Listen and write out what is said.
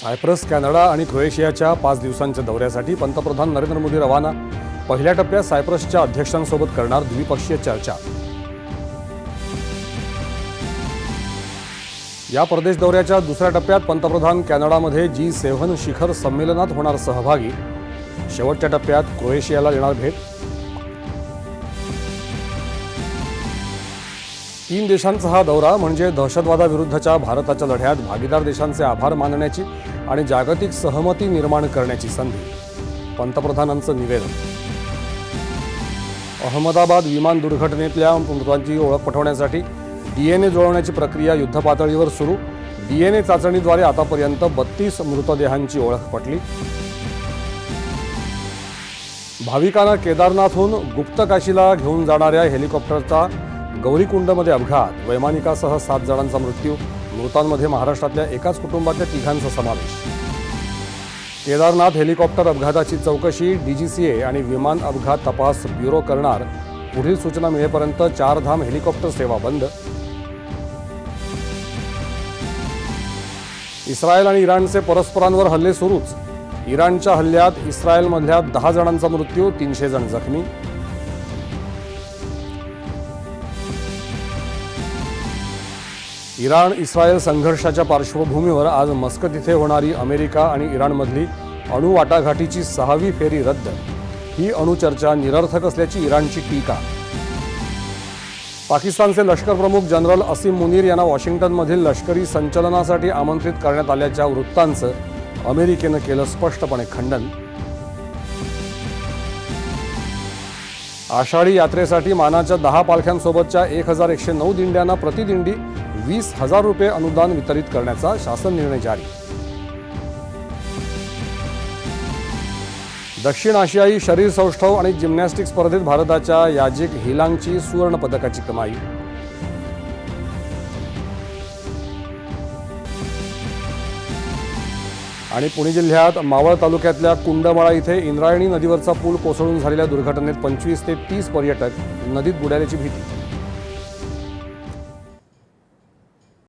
Cyprus Canada आणि क्रोएशियाच्या पाच दिवसांच्या दौऱ्यासाठी पंतप्रधान नरेंद्र मोदी रवाना. पहिल्या टप्प्यात सायप्रसच्या अध्यक्षांसोबत करणार द्विपक्षीय चर्चा. या परदेश दौऱ्याच्या दुसऱ्या टप्प्यात पंतप्रधान कॅनडामध्ये जी सेव्हन शिखर संमेलनात होणार सहभागी. शेवटच्या टप्प्यात क्रोएशियाला देणार भेट. तीन देशांचा हा दौरा म्हणजे दहशतवादाविरुद्धच्या भारताच्या लढ्यात भागीदार देशांचे आभार मानण्याची आणि जागतिक सहमती निर्माण करण्याची संधी. पंतप्रधानांचं निवेदन. अहमदाबाद विमान दुर्घटनेतल्या मृतांची ओळख पटवण्यासाठी डीएनए जुळवण्याची प्रक्रिया युद्धपातळीवर सुरू. डीएनए चाचणीद्वारे आतापर्यंत बत्तीस मृतदेहांची ओळख पटली. भाविकांना केदारनाथहून गुप्तकाशीला घेऊन जाणाऱ्या हेलिकॉप्टरचा गौरीकुंडमध्ये अपघात. वैमानिकासह सात जणांचा मृत्यू. मृतांमध्ये महाराष्ट्रातल्या एकाच कुटुंबातल्या तिघांचा समावेश. केदारनाथ हेलिकॉप्टर अपघाताची चौकशी डीजीसीए आणि विमान अपघात तपास ब्युरो करणार. पुढील सूचना मिळेपर्यंत चारधाम हेलिकॉप्टर सेवा बंद. इस्रायल आणि इराणचे परस्परांवर हल्ले सुरूच. इराणच्या हल्ल्यात इस्रायलमधल्या दहा जणांचा मृत्यू तीनशे जण जखमी. इराण इस्रायल संघर्षाच्या पार्श्वभूमीवर आज मस्कत इथे होणारी अमेरिका आणि इराणमधली अणु वाटाघाटीची सहावी फेरी रद्द. ही अणुचर्चा निरर्थक असल्याची इराणची टीका. पाकिस्तानचे लष्कर प्रमुख जनरल असीम मुनीर यांना वॉशिंग्टनमधील लष्करी संचलनासाठी आमंत्रित करण्यात आल्याच्या वृत्तांचं अमेरिकेनं केलं स्पष्टपणे खंडन. आषाढी यात्रेसाठी मानाच्या दहा पालख्यांसोबतच्या एक हजार एकशे नऊ दिंड्यांना प्रतिदिंडी वीस हजार रुपये अनुदान वितरित करण्याचा शासन निर्णय जारी. दक्षिण आशियाई शरीर सौष्ठव आणि जिम्नॅस्टिक स्पर्धेत भारताच्या याजिक हिलांगची सुवर्ण पदकाची कमाई आणि पुणे जिल्ह्यात मावळ तालुक्यातल्या कुंडमळा इथे इंद्रायणी नदीवरचा पूल कोसळून झालेल्या दुर्घटनेत पंचवीस ते तीस पर्यटक नदीत बुडाल्याची भीती.